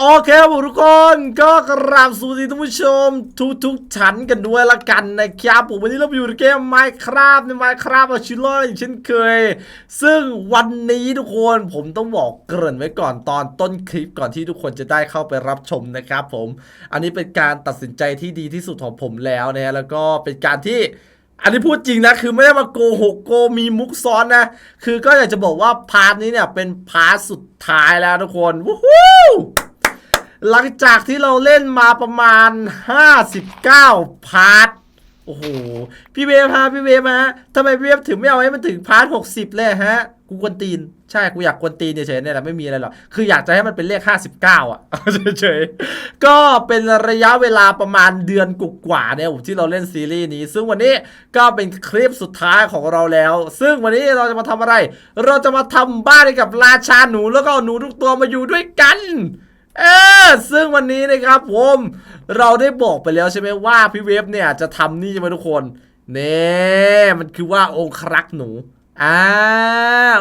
โอเคครับทุกคนก็กราบสวัสดีท่านผู้ชม ทุกทุกชั้นกันด้วยละกันนะครับผมวันนี้เราอยู่ในเกม Minecraft ใน Minecraft เอาชิลลอร์อย่างเช่นเคย ซึ่งวันนี้ทุกคนผมต้องบอกเกริ่นไว้ก่อนตอนต้นคลิปก่อนที่ทุกคนจะได้เข้าไปรับชมนะครับผม อันนี้เป็นการตัดสินใจที่ดีที่สุดของผมแล้วนะฮะแล้วก็เป็นการที่อันนี้พูดจริงนะ คือไม่ได้มาโกหกโกมีมุกซ้อนนะ คือก็อยากจะบอกว่าพาร์ทนี้เนี่ยเป็นพาร์ทสุดท้ายแล้วทุกคนวู้ฮู้ หลังจากที่เราเล่นมาประมาณ 59 พาร์ท โอ้โห พี่เวฟฮะพี่เวฟฮะทำไมพี่เวฟถึงไม่เอาให้มันถึงพาร์ท 60 เลยฮะ กูกวนตีน ใช่ กูอยากกวนตีนเฉยๆเนี่ยแหละไม่มีอะไรหรอก คืออยากจะให้มันเป็นเลข 59 อะเฉยๆ ก็เป็นระยะเวลาประมาณเดือนกว่าๆเนี่ยที่เราเล่นซีรีส์นี้ ซึ่งวันนี้ก็เป็นคลิปสุดท้ายของเราแล้ว ซึ่งวันนี้เราจะมาทำอะไร เราจะมาทำบ้านให้กับราชาหนูแล้วก็หนูทุกตัวมาอยู่ด้วยกัน เออซึ่งวันนี้นะครับผมเราได้บอกไปแล้วใช่ไหมว่าพี่เวฟเนี่ยจะทำนี่ใช่ไหมทุกคนเน่มันคือว่าองครักษ์หนูอ่า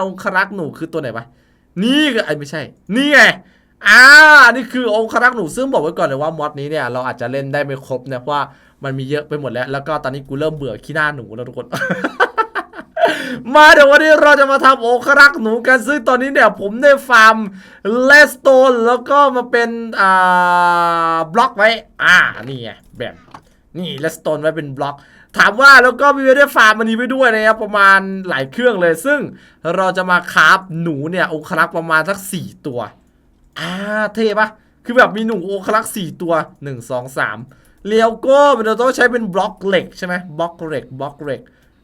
องครักษ์หนูคือตัวไหนวะนี่ก็ไอ้ไม่ใช่ นี่ไงอ่านี่คือองครักษ์หนูซึ่งบอกไว้ก่อนเลยว่ามอดนี้เนี่ยเราอาจจะเล่นได้ไม่ครบเนี่ยเพราะว่ามันมีเยอะไปหมดแล้ว แล้วก็ตอนนี้กูเริ่มเบื่อขี้หน้าหนูแล้วทุกคน มาเดี๋ยววันนี้เราจะมาทำโอครักหนูกันซึ่งตอนนี้เนี่ยผมได้ฟาร์มเลสโตนแล้วก็มาเป็นอ่าบล็อกไว้ อ่านี่ไงแบบนี่เลสโตนไว้เป็นบล็อก ถามว่าแล้วก็มีได้ฟาร์มมันนี้ไปด้วยนะครับประมาณหลายเครื่องเลย ซึ่งเราจะมาคราฟหนูเนี่ยโอครักประมาณสักสี่ตัวอ่าเท่ปะคือแบบมีหนูโอคลักสี่ตัวหนึ่งสองสามเลี้ยวก็เราต้องใช้เป็นบล็อกเหล็กใช่ไหมบล็อกเหล็กบล็อกเหล็ก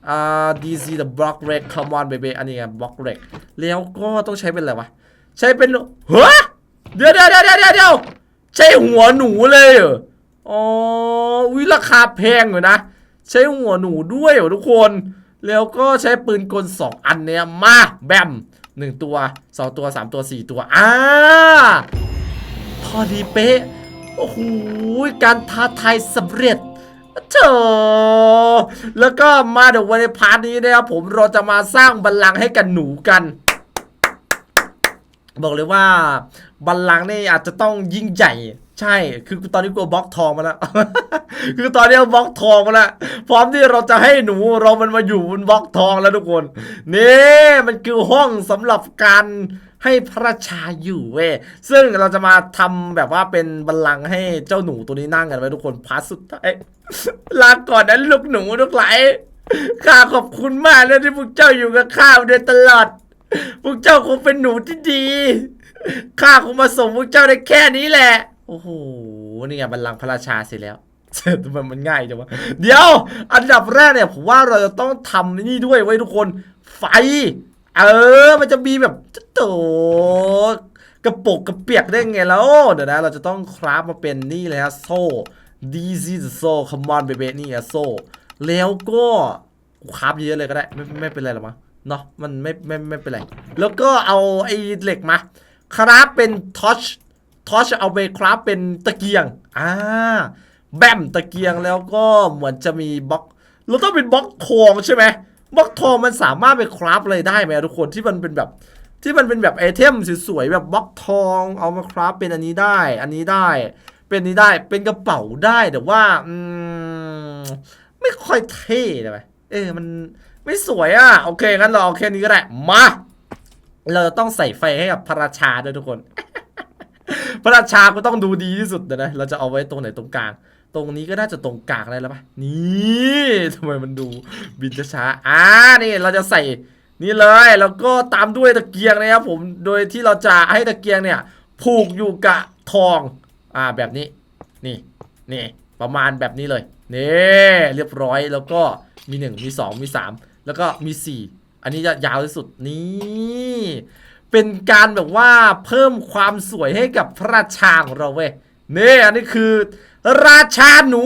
อ่า DC the block เหล็ก come on baby อันนี้ไงบล็อกเหล็กเลี้ยวก็ต้องใช้เป็นอะไรวะ ใช้เป็นเฮ้ยเดี๋ยวเดี๋ยวเดี๋ยวเดี๋ยวเดี๋ยวใช้หัวหนูเลยเหรออ๋อวิราคาแพงอยู่นะ ใช้หัวหนูด้วยเหรอทุกคน แล้วก็ใช้ปืนกลสองอันเนี้ยมาแบมหนึ่งตัวสองตัวสามตัวสี่ตัวอ่าพอดีเป๊ะ โอ้โห การท้าทายสำเร็จ เถแล้วก็มาเดี๋ยววันในพาร์ทนี้นะครับผมเราจะมาสร้างบัลลังก์ให้กันหนูกัน บอกเลยว่าบัลลังก์นี่อาจจะต้องยิ่งใหญ่ใช่ คือตอนนี้กูเอาบล็อกทองมาแล้ว คือตอนนี้เอาบล็อกทองมาแล้ว พร้อมที่เราจะให้หนูเรามันมาอยู่บนบล็อกทองแล้วทุกคน นี่มันคือห้องสำหรับการ ให้พระชาอยู่เว้ยซึ่งเราจะมาทำแบบว่าเป็นบัลลังก์ให้เจ้าหนูตัวนี้นั่งกันไว้ทุกคนพาร์ทสุดท้ายลาก่อนนะลูกหนูทุกไหลข้าขอบคุณมากเลยที่พวกเจ้าอยู่กับข้ามาโดยตลอด พวกเจ้าคงเป็นหนูที่ดี ข้าคงมาส่งพวกเจ้าได้แค่นี้แหละ โอ้โห นี่ไงบัลลังก์พระราชาเสร็จแล้วทำไมมันง่ายจังวะ เดี๋ยว อันดับแรกเนี่ยผมว่าเราจะต้องทำนี่ด้วยไว้ทุกคน ไฟ เออ มันจะมีแบบโตกระปกกระเปียกได้ไงแล้ว เดี๋ยวนะ เราจะต้องคราฟมาเป็นนี่เลยฮะโซ่ this is so come on baby นี่อะโซ่แล้วก็คราฟเยอะเลยก็ได้ไม่ไม่เป็นไรหรอกมั้งเนาะมันไม่ไม่ไม่เป็นไร แล้วก็เอาไอ้เหล็กมาคราฟเป็นทอชทอชเอาไปคราฟเป็นตะเกียงอ่าแบมตะเกียงแล้วก็เหมือนจะมีบล็อกเราต้องเป็นบล็อกทองใช่ไหม บล็อกทองมันสามารถไปคราฟอะไรได้ไหมทุกคนที่มันเป็นแบบที่มันเป็นแบบไอเทมสวยๆแบบบล็อกทองเอามาคราฟเป็นอันนี้ได้ อันนี้ได้ เป็นนี้ได้เป็นกระเป๋าได้แต่ว่าอืมไม่ค่อยเท่เลยเออมันไม่สวยอะโอเคงั้นเราเอาแค่นี้ก็ได้มาเราจะต้องใส่ไฟให้กับพระราชาด้วยทุกคน พระราชาก็ต้องดูดีที่สุดนะเราจะเอาไว้ตรงไหนตรงกลาง ตรงนี้ก็น่าจะตรงกลางได้แล้วปะนี่ทำไมมันดูบินช้าอ่านี่เราจะใส่นี่เลยแล้วก็ตามด้วยตะเกียงนะครับผมโดยที่เราจะให้ตะเกียงเนี่ย ผูกอยู่กับทองอ่าแบบนี้นี่นี่ประมาณแบบนี้เลยนี่เรียบร้อยแล้วก็มีหนึ่งมีสองมีสามแล้วก็มีสี่อันนี้จะยาวที่สุดนี่เป็นการแบบว่าเพิ่มความสวยให้กับพระราชาของเราเว้ยนี่อันนี้คือ ราชาหนู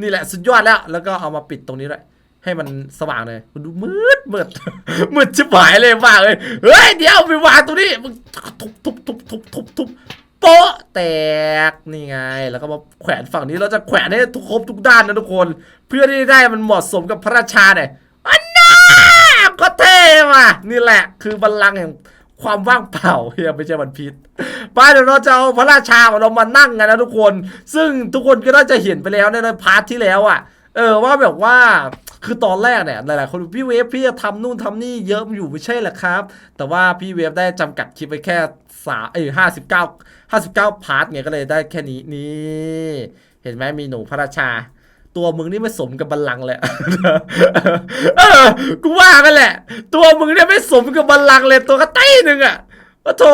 นี่แหละสุดยอดแล้ว แล้วก็เอามาปิดตรงนี้ด้วยให้มันสว่างเลยมันดูมืดมืดมืดชิบหายเลยมากเลยเฮ้ยเดี๋ยวไปวางตรงนี้มึงทุบทุบทุบทุบทุบทุบโป๊ะแตกนี่ไง แล้วก็มาแขวนฝั่งนี้เราจะแขวนให้ทุกครบทุกด้านนะทุกคน เพื่อที่ได้มันเหมาะสมกับพระราชาเนี่ยอันน่าก็เท่ว่ะนี่แหละคือบัลลังก์แห่ง ความว่างเปล่าเฮียไม่ใช่วันพีชไปเดี๋ยวเราจะเอาพระราชาของเรามานั่งกันนะทุกคน ซึ่งทุกคนก็น่าจะเห็นไปแล้วในพาร์ทที่แล้วอะ เออว่าแบบว่าคือตอนแรกเนี่ยหลายๆคนพี่เวฟพี่จะทำนู่นทำนี่เยอะอยู่ไม่ใช่หรอครับ แต่ว่าพี่เวฟได้จำกัดคลิปไปแค่สาเอ้ห้าสิบเก้าห้าสิบเก้าพาร์ทไงก็เลยได้แค่นี้นี่ เห็นไหมมีหนูพระราชา ตัวมึงนี่ไม่สมกับบัลลังก์เลยกูว่ากันแหละ ตัวมึงเนี่ยไม่สมกับบัลลังก์เลยตัวกระไต้หนึ่งอะโอ้โถ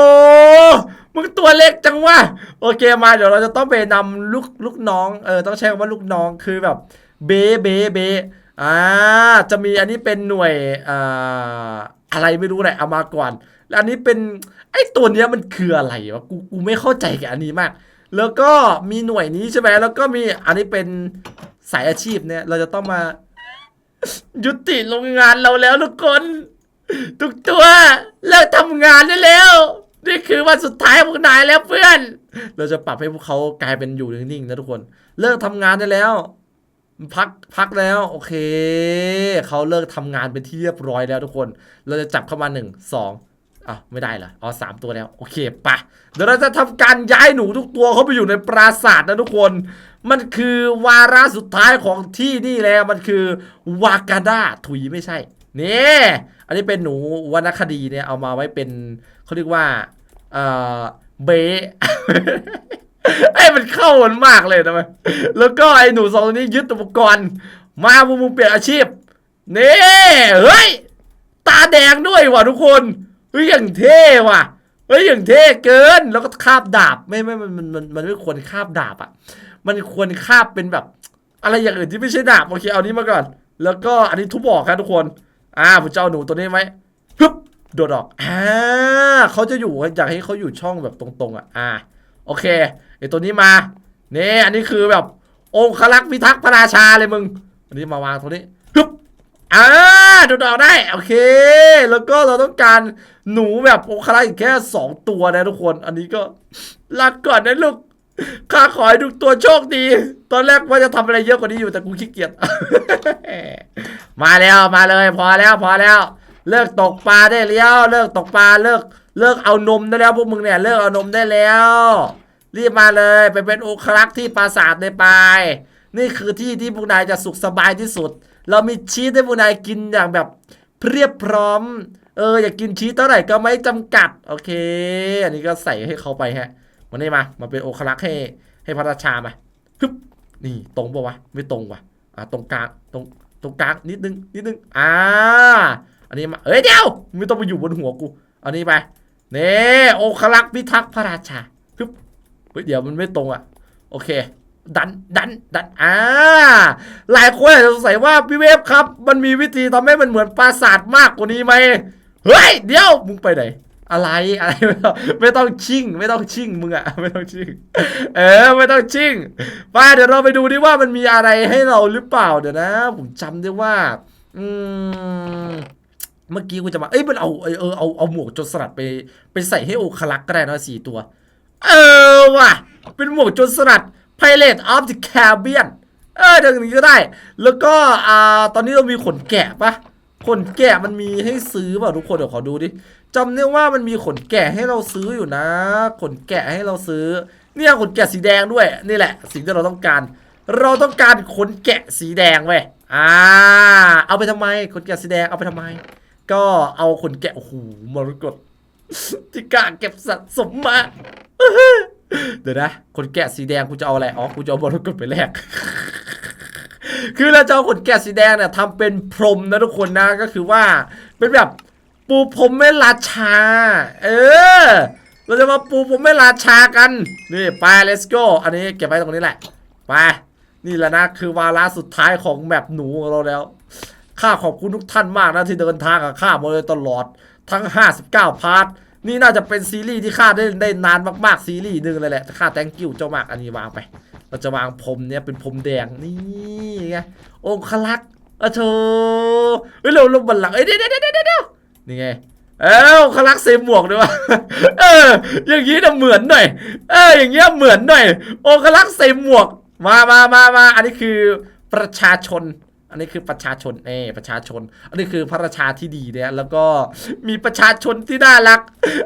มึงตัวเล็กจังวะโอเคมาเดี๋ยวเราจะต้องไปนำลูกลูกน้องเออต้องใช้คำว่าลูกน้องคือแบบ เบเบเบอ่าจะมีอันนี้เป็นหน่วยอ่าอะไรไม่รู้แหละเอามาก่อนแล้วอันนี้เป็นไอ้ตัวเนี้ยมันคืออะไรวะกูกูไม่เข้าใจกับอันนี้มาก แล้วก็มีหน่วยนี้ใช่ไหมแล้วก็มีอันนี้เป็น สายอาชีพเนี่ย เราจะต้องมา ยุติโรงงานเราแล้วทุกคน ทุกตัวเลิกทำงานได้แล้ว นี่คือวันสุดท้ายพวกนายแล้วเพื่อน เราจะปรับให้พวกเขากลายเป็นอยู่นิ่งๆนะทุกคน เลิกทำงานได้แล้ว พักพักแล้ว โอเค เขาเลิกทำงานเป็นที่เรียบร้อยแล้วทุกคน เราจะจับเข้ามาหนึ่งสอง อะไม่ได้เหรออ๋อสามตัวแล้ว โอเคปะเดี๋ยวเราจะทำการย้ายหนูทุกตัวเข้าไปอยู่ในปราสาทนะทุกคน มันคือวาระสุดท้ายของที่นี่แล้วมันคือวากาดาถุยไม่ใช่นี่อันนี้เป็นหนูวรรณคดีเนี่ยเอามาไว้เป็นเขาเรียกว่าเอ่อเบไอ้มันเข้ามันมากเลยนะมันแล้วก็ไอ้หนูสองตัวนี้ยึดอุปกรณ์ มามึงมึงเปลี่ยนอาชีพนี่เฮ้ยตาแดงด้วยว่ะทุกคน เฮ้ยอย่างเท่ว่ะเฮ้ยอย่างเท่เกิน แล้วก็คาบดาบไม่ไม่มันมันมันมันไม่ควรคาบดาบอะ มันควรคาบเป็นแบบ อะไรอย่างอื่นที่ไม่ใช่ดาบโอเคเอานี้มาก่อน แล้วก็อันนี้ทุบออกครับทุกคน อ่าผมจะเอาหนูตัวนี้ไหมฮึบโดดออกอ่าเขาจะอยู่อยากให้เขาอยู่ช่องแบบตรงๆอะอ่าโอเคไอตัวนี้มาเนี่อันนี้คือแบบองคลักษ์พิทักษ์พระราชาเลยมึงอันนี้มาวางตรงนี้ อ่าโดดออกได้ โอเค แล้วก็เราต้องการหนูแบบโอคลักษ์อีกแค่สองตัวนะทุกคน อันนี้ก็รักก่อนนะลูกข้าขอให้ทุกตัวโชคดี ตอนแรกว่าจะทำอะไรเยอะกว่านี้อยู่แต่กูขี้เกียจ มาแล้วมาเลย พอแล้วพอแล้ว เลิกตกปลาได้แล้ว เลิกตกปลาเลิก เลิกเอานมได้แล้วพวกมึงเนี่ยเลิกเอานมได้แล้ว รีบมาเลยไปเป็นโองครักที่ปราสาทในปลาย นี่คือที่ที่พวกนายจะสุขสบายที่สุด เรามีชีสให้พวกนายกินอย่างแบบเพียบพร้อม เอออยากกินชีสเท่าไหร่ก็ไม่จำกัด โอเค อันนี้ก็ใส่ให้เขาไปฮะมานี่มามาเป็นโอคลักให้ให้พระราชามาฮึบนี่ตรงปะวะไม่ตรงวะอ่าตรงกลางตรงตรงกลางนิดนึงนิดนึงอ่าอันนี้มาเฮ้ยเดี๋ยวไม่ต้องไปอยู่บนหัวกูอันนี้ไปเน่โอคลักพิทักษ์พระราชาฮึบเฮ้ยเดี๋ยวมันไม่ตรงอะโอเค ดันดันดันอ่าหลายคนอาจจะสงสัยว่าพี่เวฟครับ มันมีวิธีทำให้มันเหมือนปราสาทมากกว่านี้ไหมเฮ้ยเดี๋ยวมึงไปไหนอะไรอะไรไม่ต้องไม่ต้องชิ่ง ไม่ต้องชิ่งมึงอะไม่ต้องชิ่ง เออไม่ต้องชิ่งไปเดี๋ยวเราไปดูดิว่ามันมีอะไรให้เราหรือเปล่าเดี๋ยวนะ ผมจำได้ว่า อืมเมื่อกี้กูจะมา เอ้ยมันเอาเออเออเอาเอาหมวกจรสลัดไป ไปใส่ให้โอคลักก็ได้นะสี่ตัว เออว่ะ เป็นหมวกจรสลัด Pirate of the Caribbean เอออย่างนี้ก็ได้ แล้วก็อ่าตอนนี้เรามีขนแกะปะขนแกะมันมีให้ซื้อเปล่าทุกคนเดี๋ยวขอดูดิจำได้ว่ามันมีขนแกะให้เราซื้ออยู่นะ ขนแกะให้เราซื้อ เนี่ยขนแกะสีแดงด้วยนี่แหละ สิ่งที่เราต้องการ เราต้องการขนแกะสีแดงเว้ยอ่า เอาไปทำไมขนแกะสีแดงเอาไปทำไม ก็เอาขนแกะโอ้โหมรกตที่กล้าเก็บสะสมมา เดี๋ยวนะ ขนแกะสีแดงกูจะเอาอะไร อ๋อ กูจะเอามรกตไปแลก คือเราจะเอาขนแกะสีแดงเนี่ยทำเป็นพรมนะทุกคนนะ ก็คือว่า เป็นแบบปูพรมแม่ราชา เออ เราจะมาปูพรมแม่ราชากัน นี่ไป let's go อันนี้เก็บไว้ตรงนี้แหละ ไป นี่แหละนะ คือวาระสุดท้ายของแมปหนูของเราแล้ว ข้าขอบคุณทุกท่านมากนะที่เดินทางกับข้ามาโดยตลอดทั้ง 59 พาร์ท นี่น่าจะเป็นซีรีส์ที่ข้าได้ได้นานมากๆซีรีส์หนึ่งเลยแหละแต่ข้าแตงกิ้วเจ้ามากอันนี้วางไปเราจะวางพรมเนี่ยเป็นพรมแดงนี่ไงองคลักษ์อะโธเฮ้ยเราลงบันหลังเอ้ยเดี๋ยวเดี๋ยวเดี๋ยวเดี๋ยวนี่ไงเอ้าองคลักเซหมวกด้วยวะเออ อย่างนี้นะเหมือนหน่อย เออ อย่างเงี้ยเหมือนหน่อย องคลักษ์ใส่หมวก มามามามาอันนี้คือประชาชน อันนี้คือประชาชนเอประชาชน อันนี้คือพระราชาที่ดีเนี่ยแล้วก็มีประชาชนที่น่ารัก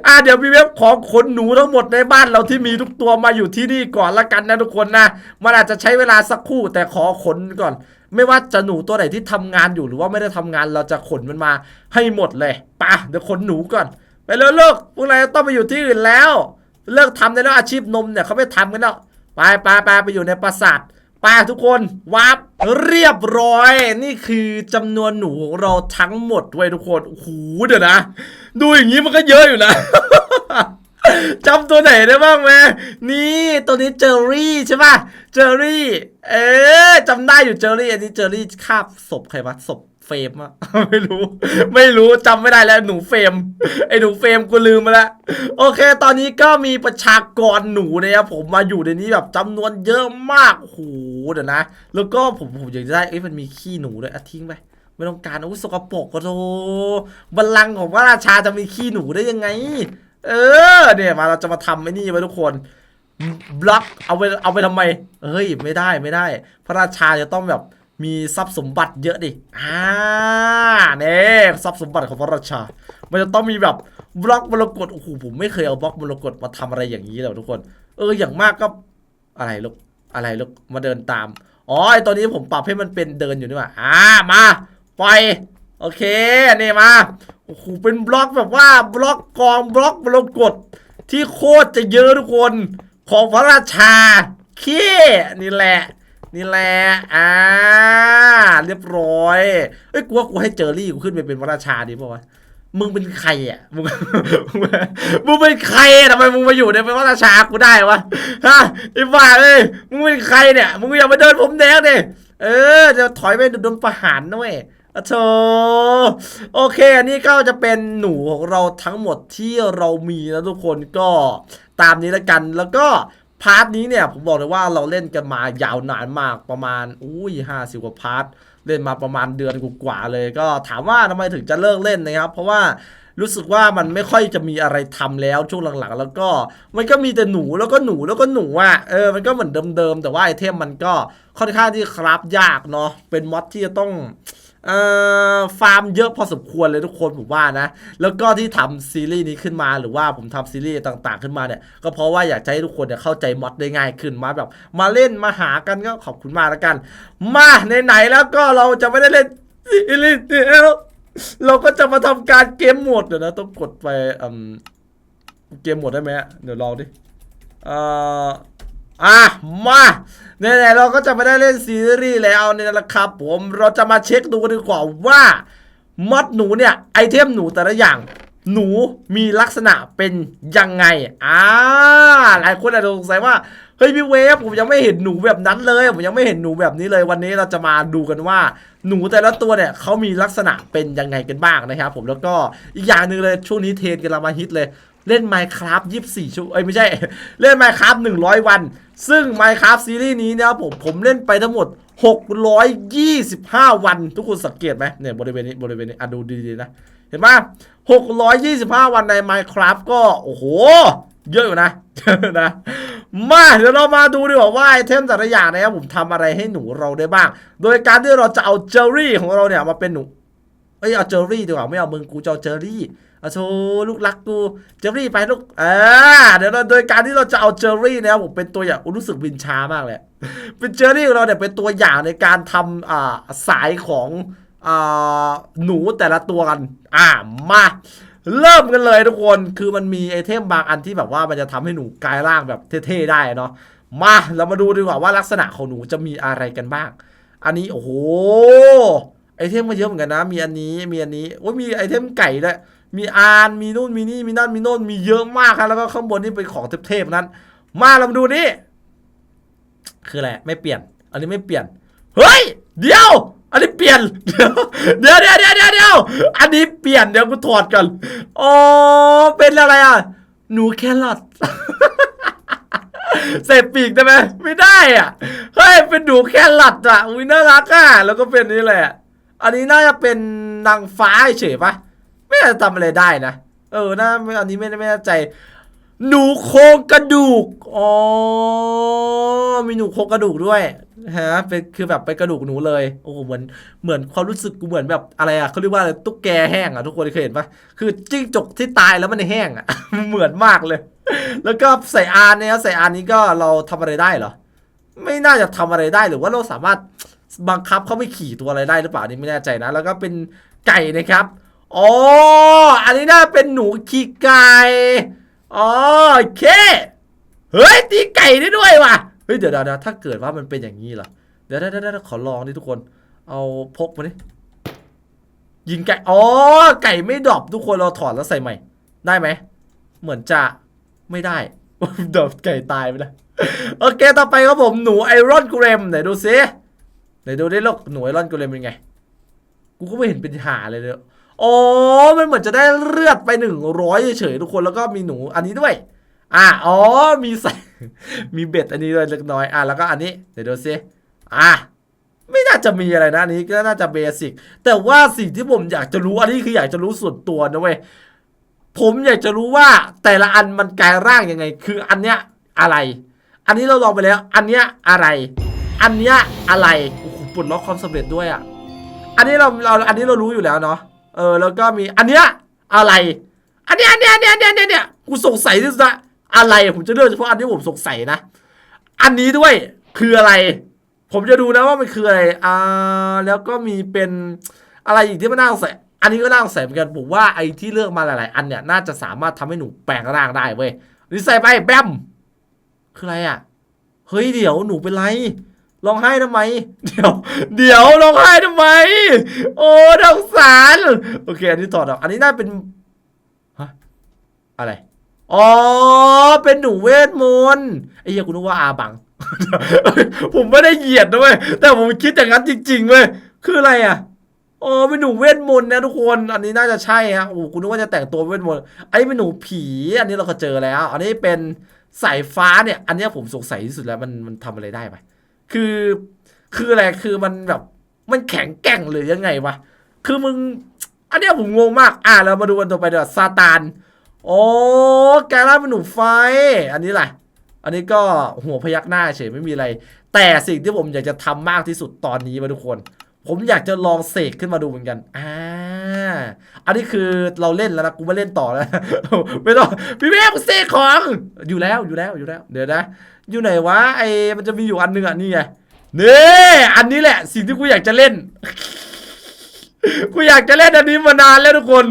อะเดี๋ยวพี่เว็บขอขนหนูทั้งหมดในบ้านเราที่มีทุกตัวมาอยู่ที่นี่ก่อนละกันนะทุกคนนะมันอาจจะใช้เวลาสักครู่แต่ขอขนก่อน ไม่ว่าจะหนูตัวไหนที่ทำงานอยู่หรือว่าไม่ได้ทำงานเราจะขนมันมาให้หมดเลยปะเดี๋ยวขนหนูก่อน ไปเร็วลูกพวกเราต้องไปอยู่ที่อื่นแล้ว เลิกทำได้แล้วอาชีพนมเนี่ยเขาไม่ทำกันแล้วไปไปไปไปอยู่ในปราสาท ไปทุกคนวับเรียบร้อย นี่คือจำนวนหนูของเราทั้งหมดเว้ยทุกคนโอ้โหเดี๋ยวนะ ดูอย่างนี้มันก็เยอะอยู่นะจำตัวไหนได้บ้างไหมนี่ตัวนี้เจอรี่ใช่ป่ะ เจอรี่ เอ๊จำได้อยู่เจอรี่ อันนี้เจอรี่คาบศพใครวะศพ รมอะไม่รู้ ไม่รู้จำไม่ได้แล้วหนูเฟรมไอหนูเฟรมกูลืมไปแล้วโอเค ตอนนี้ก็มีประชากรหนูนะครับผมมาอยู่ในนี้แบบจำนวนเยอะมากโอ้โหเดี๋ยวนะ แล้วก็ผมผมอยากจะได้เอ้ยมันมีขี้หนูด้วยอะทิ้งไปไม่ต้องการอุ้ยสกปรกก็โธบัลลังก์ของพระราชาจะมีขี้หนูได้ยังไง เออ เนี่ยมาเราจะมาทำไอ้นี่ไว้ทุกคนบล็อกเอาไปเอาไปทำไมเฮ้ยไม่ได้ไม่ได้ พระราชาจะต้องแบบ มีทรัพย์สมบัติเยอะดิ อ่าเนี่ยทรัพย์สมบัติของพระราชา มันจะต้องมีแบบบล็อกมรกต โอ้โห ผมไม่เคยเอาบล็อกมรกตมาทำอะไรอย่างนี้เลยทุกคน เออ อย่างมากก็อะไรลูก อะไรลูก มาเดินตาม อ๋อ ไอตัวนี้ผมปรับให้มันเป็นเดินอยู่นี่ว่าอ่า มา ไป โอเค นี่มา โอ้โห เป็นบล็อกแบบว่าบล็อกกองบล็อกมรกตที่โคตรจะเยอะทุกคน ของพระราชาเคนี่แหละ นี่แหละอ่า เรียบร้อยเอ้ยกูว่ากูให้เจอรี่กูขึ้นไปเป็นพระราชาดีป่าวะมึงเป็นใครอะมึงมึงเป็นใครทำไมมึงมาอยู่ในเป็นพระราชากูได้วะฮะไอ้บ้าเอ้ยมึงเป็นใครเนี่ย มึงอย่ามาเดินผมแดงดิเออจะถอยไปโดนประหารนะเว้ยอโถโอเค อันนี้ก็จะเป็นหนูของเราทั้งหมดที่เรามีนะทุกคนก็ตามนี้แล้วกันแล้วก็ พาร์ทนี้เนี่ยผมบอกเลยว่าเราเล่นกันมายาวนานมากประมาณอุ้ยห้าสิบกว่าพาร์ทเล่นมาประมาณเดือนกว่าเลย ก็ถามว่าทำไมถึงจะเลิกเล่นนะครับ เพราะว่ารู้สึกว่ามันไม่ค่อยจะมีอะไรทำแล้วช่วงหลังๆ แล้วก็มันก็มีแต่หนูแล้วก็หนูแล้วก็หนูอะเออมันก็เหมือนเดิมๆแต่ว่าไอเทมมันก็ค่อนข้างที่คราฟยากเนาะเป็นมอดที่จะต้อง ฟาร์มเยอะพอสมควรเลยทุกคนผมว่านะ แล้วก็ที่ทำซีรีส์นี้ขึ้นมาหรือว่าผมทำซีรีส์ต่างๆ ขึ้นมาเนี่ย ก็เพราะว่าอยากให้ทุกคนเนี่ยเข้าใจมอดได้ง่ายขึ้นมาแบบ มาเล่นมาหากันก็ขอบคุณมากแล้วกัน มาไหนๆแล้วก็เราจะไม่ได้เล่นซีรีส์แล้วเราก็จะมาทำการเกมโหมดเดี๋ยวนะต้องกดไปเกมโหมดได้ไหมเดี๋ยวลองดิเอ่ออะมา ไหนๆเราก็จะไม่ได้เล่นซีรีส์แล้วเนี่ยนะครับผมเราจะมาเช็คดูกันดีกว่าว่ามอดหนูเนี่ยไอเทมหนูแต่ละอย่าง หนูมีลักษณะเป็นยังไงอ่าหลายคนอาจจะสงสัยว่าเฮ้ยพี่เวฟผมยังไม่เห็นหนูแบบนั้นเลยผมยังไม่เห็นหนูแบบนี้เลยวันนี้เราจะมาดูกันว่า หนูแต่ละตัวเนี่ยเขามีลักษณะเป็นยังไงกันบ้างนะครับผมแล้วก็อีกอย่างหนึ่งเลยช่วงนี้เทรนด์กำลังมาฮิตเลย เล่น Minecraft 24 ชั่วเอ้ยไม่ใช่ เล่น Minecraft 100 วัน ซึ่ง Minecraft ซีรีส์นี้นะครับผมผมเล่นไปทั้งหมด 625 วัน ทุกคนสังเกตไหมเนี่ยบริเวณนี้บริเวณนี้อะดูดีๆนะ เห็นไหม625 วันใน Minecraft ก็ โอ้โห เยอะอยู่นะเยอะนะ มาเดี๋ยวเรามาดูดีกว่าว่าไอเทมแต่ละอย่างนะครับผมทำอะไรให้หนูเราได้บ้าง โดยการที่เราจะเอาเจอรี่ของเราเนี่ยมาเป็นหนู เอ้ยเอาเจอรี่ดีกว่าไม่เอามึงกูจะเอาเจอรี่เอาโชลูกรักกูเจอรี่ไปลูกเออเดี๋ยวเราโดยการที่เราจะเอาเจอรี่นะครับผมเป็นตัวอย่างรู้สึกวินช้ามากเลยเป็นเจอรี่ของเราเนี่ยเป็นตัวอย่างในการทำอ่าสายของอ่าหนูแต่ละตัวกันอ่ามาเริ่มกันเลยทุกคนคือมันมีไอเทมบางอันที่แบบว่ามันจะทำให้หนูกลายร่างแบบเท่ๆได้เนาะมาเรามาดูดีกว่าว่าลักษณะของหนูจะมีอะไรกันบ้าง อันนี้โอ้โห เทมก็เยอะเหมือนกันนะ มีอันนี้มีอันนี้โอ้ยมีไอเทมไก่ด้วยมีอานมีนู่นมีนี่มีนั่นมีโน่นมีเยอะมากครับแล้วก็ข้างบนนี่เป็นของเทพๆนั้น มาเรามาดูนี่คืออะไรไม่เปลี่ยน อันนี้ไม่เปลี่ยนเฮ้ยเดี๋ยว อันนี้เปลี่ยนเดี๋ยวเดี๋ยวเดี๋ยวเดี๋ยวเดี๋ยวอันนี้เปลี่ยนเดี๋ยวกูถอดกันอ๋อเป็นอะไรอะหนูแครอทเสพปีกได้ไหมไม่ได้อะเฮ้ยเป็นหนูแครอทอะอุ้ยน่ารักอะแล้วก็เป็นนี่แหละ อันนี้น่าจะเป็นนางฟ้าเฉยปะไม่น่าจะทำอะไรได้นะ เออน่าอันนี้ไม่ไม่แน่ใจ หนูโครงกระดูก อ๋อ มีหนูโครงกระดูกด้วยฮะเป็นคือแบบเป็นกระดูกหนูเลย โอ้โห เหมือน เหมือนความรู้สึกกูเหมือนแบบอะไรอะเขาเรียกว่าอะไรตุ๊กแกแห้งอะทุกคนเคยเห็นปะคือจิ้งจกที่ตายแล้วมันแห้งอะ เหมือนมากเลย แล้วก็ใส่อานเนี่ยใส่อานนี้ก็เราทำอะไรได้เหรอ ไม่น่าจะทำอะไรได้หรือว่าเราสามารถ บังคับเขาไม่ขี่ตัวอะไรได้หรือเปล่านี่ไม่แน่ใจนะ แล้วก็เป็นไก่นะครับอ๋ออันนี้น่าเป็นหนูขี่ไก่อ๋อโอเคเฮ้ยตีไก่ได้ด้วยว่ะเฮ้ยเดี๋ยวเดี๋ยวถ้าเกิดว่ามันเป็นอย่างนี้เหรอเดี๋ยวเดี๋ยวเดี๋ยวเดี๋ยวขอลองดิทุกคน เอาพกมาดิยิงไก่อ๋อไก่ไม่ดรอปทุกคนเราถอดแล้วใส่ใหม่ ได้ไหมเหมือนจะไม่ได้ดรอปไก่ตายไปแล้วโอเค ต่อไปครับผมหนูไอรอนกูเรมไหนดูซิ ไหนดูได้ลกหนูไอรอนกูเรมเป็นไง กูก็ไม่เห็นเป็นหาเลยเลยอ๋อมันเหมือนจะได้เลือดไปหนึ่งร้อยเฉยทุกคนแล้วก็มีหนูอันนี้ด้วย อะอ๋อมีใส่มีเบ็ดอันนี้ด้วยเล็กน้อยอะแล้วก็อันนี้เดี๋ยวดูซิอะไม่น่าจะมีอะไรนะอันนี้ก็น่าจะเบสิกแต่ว่าสิ่งที่ผมอยากจะรู้อันนี้คืออยากจะรู้ส่วนตัวนะเว้ยผมอยากจะรู้ว่าแต่ละอันมันกลายร่างยังไง คืออันเนี้ยอะไร อันนี้เราลองไปแล้ว อันเนี้ยอะไร อันเนี้ยอะไร ปลดล็อกความสำเร็จด้วยอะ อันนี้เราเราอันนี้เรารู้อยู่แล้วเนาะ เออแล้วก็มีอันเนี้ยอะไร อันเนี้ยอันเนี้ยอันเนี้ยอันเนี้ยอันเนี้ยเนี้ยกูสงสัยที่สุดอะอะไรผมจะเลือกเฉพาะอันที่ผมสงสัยนะ อันนี้ด้วยคืออะไร ผมจะดูนะว่ามันคืออะไร อ่าแล้วก็มีเป็นอะไรอีกที่มันน่าสงสัยอันนี้ก็น่าสงสัยเหมือนกันผมว่าไอ้ที่เลือกมาหลาย ๆ อันเนี่ยน่าจะสามารถทำให้หนูแปลงร่างได้เว้ยนี่ใส่ไปแบมคืออะไรอะ เฮ้ยเดี๋ยวหนูเป็นไร ร้องไห้ทำไม เดี๋ยว เดี๋ยวร้องไห้ทำไม โอ้ดองสารโอเค อันนี้ถอดออก อันนี้น่าเป็นฮะอะไรอ๋อ เป็นหนูเวทมนต์ไอ้เหี้ยกูนึกว่าอาบัง ผมไม่ได้เหยียดนะเว้ย แต่ผมคิดอย่างนั้นจริงๆเว้ย คืออะไรอะอ๋อเป็นหนูเวทมนต์นะทุกคน อันนี้น่าจะใช่ฮะ โอ้กูนึกว่าจะแต่งตัวเวทมนต์ไอ้นี่เป็นหนูผี อันนี้เราก็เจอแล้ว อันนี้เป็นสายฟ้าเนี่ย อันนี้ผมสงสัยที่สุดแล้ว มันมันทำอะไรได้ปะ คือ คืออะไรคือมันแบบ มันแข็งแกร่งหรือยังไงวะคือมึง อันเนี้ยผมงงมาก อะเรามาดูกันต่อไปเดี๋ยวซาตานโอ้แกล่าเป็นหนูไฟ อันนี้แหละอันนี้ก็หัวพยักหน้าเฉยไม่มีอะไร แต่สิ่งที่ผมอยากจะทำมากที่สุดตอนนี้มาทุกคน ผมอยากจะลองเสกขึ้นมาดูเหมือนกันอ่า อันนี้คือเราเล่นแล้วนะกูไม่เล่นต่อแล้วไม่ต้องพี่แม่กูเสกของอยู่แล้วอยู่แล้วอยู่แล้ว เดี๋ยวนะ อยู่ไหนวะไอ้มันจะมีอยู่อันหนึงอะนี่ไงนี่อันนี้แหละ สิ่งที่กูอยากจะเล่นกูอยากจะเล่นอันนี้มานานแล้วทุกคน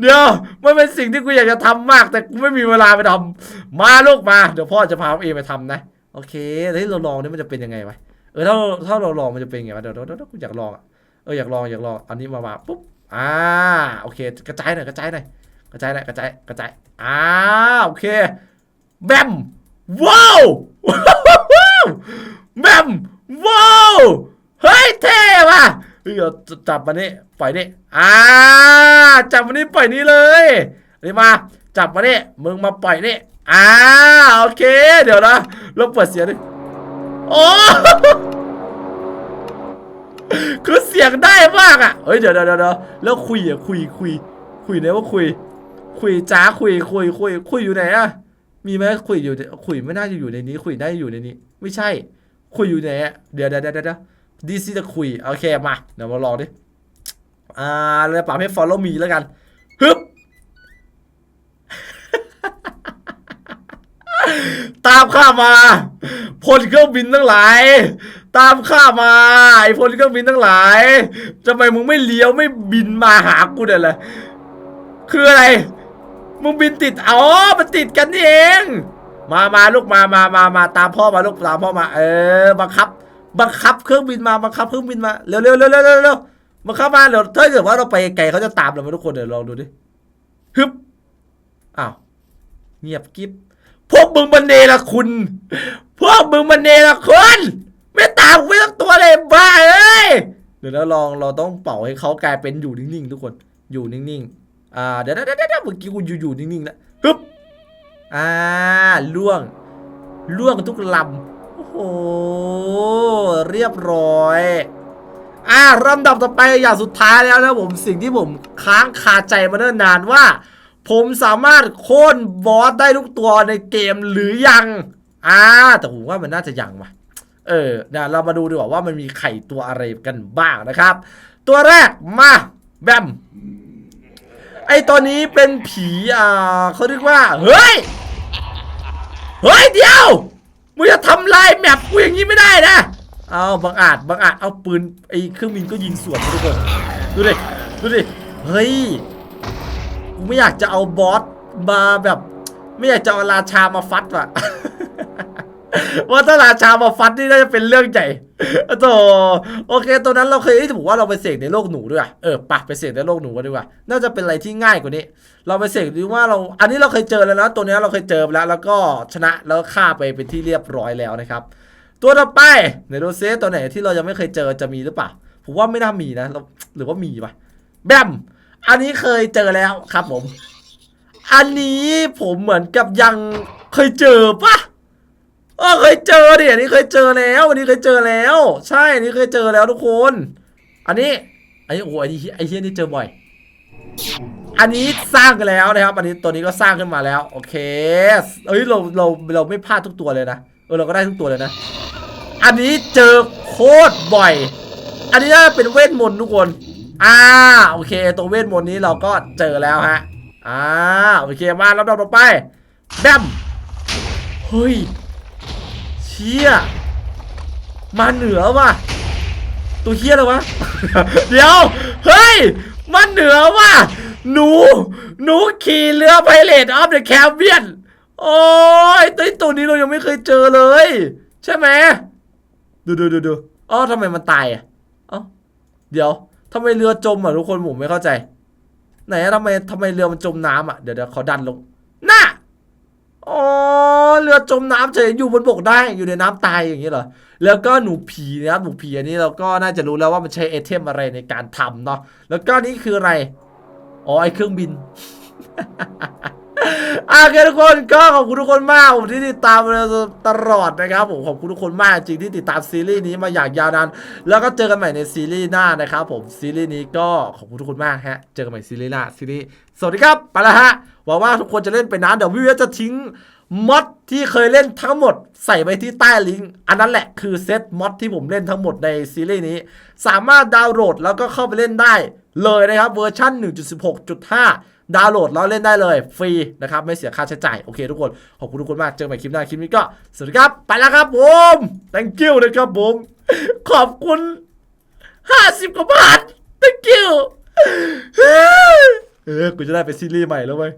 เดี๋ยวมันเป็นสิ่งที่กูอยากจะทำมาก แต่กูไม่มีเวลาไปทำมาลูกมาเดี๋ยวพ่อจะพาเอไปทำนะโอเคเฮ้ยเราลองนี่มันจะเป็นยังไงวะเออถ้าถ้าเราลองมันจะเป็นยังไงวะเดี๋ยวเดี๋ยวกูอยากลองอะเอออยากลองอยากลองอันนี้มามาปุ๊บ อ่าโอเค กระจายหน่อยกระจายหน่อยกระจายหน่อยกระจายกระจายอ่าโอเคแบมว้าวแบมว้าวเฮ้ยเท่ว่ะเฮ้ยจับมันนี่ปล่อยนี่อ่าจับมันนี่ปล่อยนี่เลยนี่มาจับมานี่มึงมาปล่อยนี่อ่าโอเค เดี๋ยวนะเราเปิดเสียงดิโอ้ คือเสียงได้มากอะเฮ้ยเดี๋ยวเดี๋ยวเดี๋ยวแล้วคุยอะคุยคุย คุยเนี่ยว่าคุย คุยจ้าคุยคุยคุยคุยอยู่ไหนอะมีไหมคุยอยู่คุยไม่น่าจะอยู่ในนี้ คุยได้อยู่ในนี้ ไม่ใช่ คุยอยู่ไหนอะเดี๋ยวเดี๋ยวเดี๋ยวเดี๋ยวดีซีจะคุยโอเคมาเดี๋ยวมาลองดิอ่าเราปรับให้ follow me แล้วกันฮึบตามข้ามาพลเครื่องบินทั้งหลาย ตามข้ามาไอ้พลเครื่องบินทั้งหลายทำไมมึงไม่เลี้ยวไม่บินมาหากูเนี่ยล่ะคืออะไร มึงบินติดอ๋อมันติดกันนี่เอง มามาลูกมามามามาตามพ่อมาลูกตามพ่อมา เออบังคับ บังคับเครื่องบินมาบังคับเครื่องบินมาเร็วเร็วเร็วเร็วเร็วเร็วบังคับมาเดี๋ยวถ้าเกิดว่าเราไปไกลเขาจะตามเราไหมทุกคนเดี๋ยวลองดูดิฮึบอ้าวเงียบกิ๊บพวกมึงมันเนรคุณ พวกมึงมันเนรคุณ ไม่ตามกูไม่ต้องตัวเลยบ้าเอ้ยเดี๋ยวเราลองเราต้องเป่าให้เขากลายเป็นอยู่นิ่งๆ ทุกคนอยู่นิ่งๆอ่าเดี๋ยวเดี๋ยวเดี๋ยวเดี๋ยวเมื่อกี้กูอยู่อยู่นิ่งๆแล้วฮึบอ่าล่วงล่วงทุกลำโอ้โหเรียบร้อยอ่าลำดับต่อไปอย่างสุดท้ายแล้วนะผมสิ่งที่ผมค้างคาใจมาเนิ่นนานว่า ผมสามารถโค่นบอสได้ทุกตัวในเกมหรือยังอ่าแต่ผมว่ามันน่าจะยังว่ะ เออนะเรามาดูดีกว่าว่ามันมีไข่ตัวอะไรกันบ้างนะครับ ตัวแรกมาแบมไอตัวนี้เป็นผีอ่าเขาเรียกว่า เฮ้ย เฮ้ยเดียวมึงจะทำลายแมปกูอย่างนี้ไม่ได้นะ เอาบางอาจบางอาจเอาปืนไอเครื่องบินก็ยิงสวนทุกคนดูดิดูดิเฮ้ยกูไม่อยากจะเอาบอสมาแบบ ไม่อยากจะเอาราชามาฟัดว่ะ ว่าถ้าราชามาฟัดนี่น่าจะเป็นเรื่องใหญ่โธ่โอเคตัวนั้นเราเคยเอ้ยผมว่าเราไปเสกในโลกหนูด้วยเออปะไปเสกในโลกหนูกันดีกว่า น่าจะเป็นอะไรที่ง่ายกว่านี้ เราไปเสกดูว่าเรา อันนี้เราเคยเจอแล้วนะ ตัวนี้เราเคยเจอแล้ว แล้วก็ชนะแล้วฆ่าไปเป็นที่เรียบร้อยแล้วนะครับ ตัวต่อไปในโดูซิตัวไหนที่เรายังไม่เคยเจอจะมีหรือเปล่า ผมว่าไม่น่ามีนะ หรือว่ามีปะแบม อันนี้เคยเจอแล้วครับผม อันนี้ผมเหมือนกับยังเคยเจอปะ เออเคยเจอดิอันนี้เคยเจอแล้ว อันนี้เคยเจอแล้ว ใช่อันนี้เคยเจอแล้วทุกคน อันนี้อันนี้โอ้โหไอ้นี่ไอ้เฮียนี่เจอบ่อย อันนี้สร้างกันแล้วนะครับ อันนี้ตัวนี้ก็สร้างขึ้นมาแล้ว โอเคเอ้ยเราเราเราไม่พลาดทุกตัวเลยนะเออเราก็ได้ทุกตัวเลยนะ อันนี้เจอโคตรบ่อย อันนี้น่าจะเป็นเวทมนต์ทุกคนอ่าโอเค ตัวเวทมนต์นี้เราก็เจอแล้วฮะอ่าโอเคมาลำดับต่อไปแบมเฮ้ย เชี่ยมาเหนือว่ะ ตัวเฮี้ยเลยวะ เดี๋ยว เฮ้ยมันเหนือว่ะ หนู หนูขี่เรือไพเรตออฟเดอะแคมเบียน โอ้ยตัวตัวนี้เรายังไม่เคยเจอเลย ใช่ไหม ดูดูดูดูอ๋อทำไมมันตายอะเอ้าเดี๋ยวทำไมเรือจมอะทุกคนผมไม่เข้าใจ ไหนอะทำไมทำไมเรือมันจมน้ำอะ เดี๋ยวเดี๋ยวเขาดันลง น่ะอ๋อ เรือจมน้ำเฉยอยู่บนบกได้อยู่ในน้ำตายอย่างนี้เหรอแล้วก็หนูผีนะครับหนูผีอันนี้เราก็น่าจะรู้แล้วว่ามันใช้ไอเทมอะไรในการทำเนาะแล้วก็นี่คืออะไรอ๋อไอเครื่องบินโอเคทุกคนก็ขอบคุณทุกคนมากผมที่ติดตามมาตลอดนะครับผมขอบคุณทุกคนมากจริงที่ติดตามซีรีส์นี้มาอย่างยาวนานแล้วก็เจอกันใหม่ในซีรีส์หน้านะครับผมซีรีส์นี้ก็ขอบคุณทุกคนมากฮะเจอกันใหม่ซีรีส์หน้าซีรีส์สวัสดีครับไปแล้วฮะหวังว่าทุกคนจะเล่นไปนะเดี๋ยววิวจะทิ้ง ม็อดที่เคยเล่นทั้งหมดใส่ไว้ที่ใต้ลิงก์อันนั้นแหละคือเซตม็อดที่ผมเล่นทั้งหมดในซีรีส์นี้ สามารถดาวน์โหลดแล้วก็เข้าไปเล่นได้เลยนะครับเวอร์ชัน1.16.5 ดาวน์โหลดแล้วเล่นได้เลย ฟรีนะครับ ไม่เสียค่าใช้จ่าย โอเคทุกคน ขอบคุณทุกคนมาก เจอกันใหม่คลิปหน้า คลิปนี้ก็ สวัสดีครับ ไปแล้วครับผม thank you นะครับผม ขอบคุณ 50 กว่าบาท thank you เออกูจะได้ไปซีรีส์ใหม่แล้วเว้ย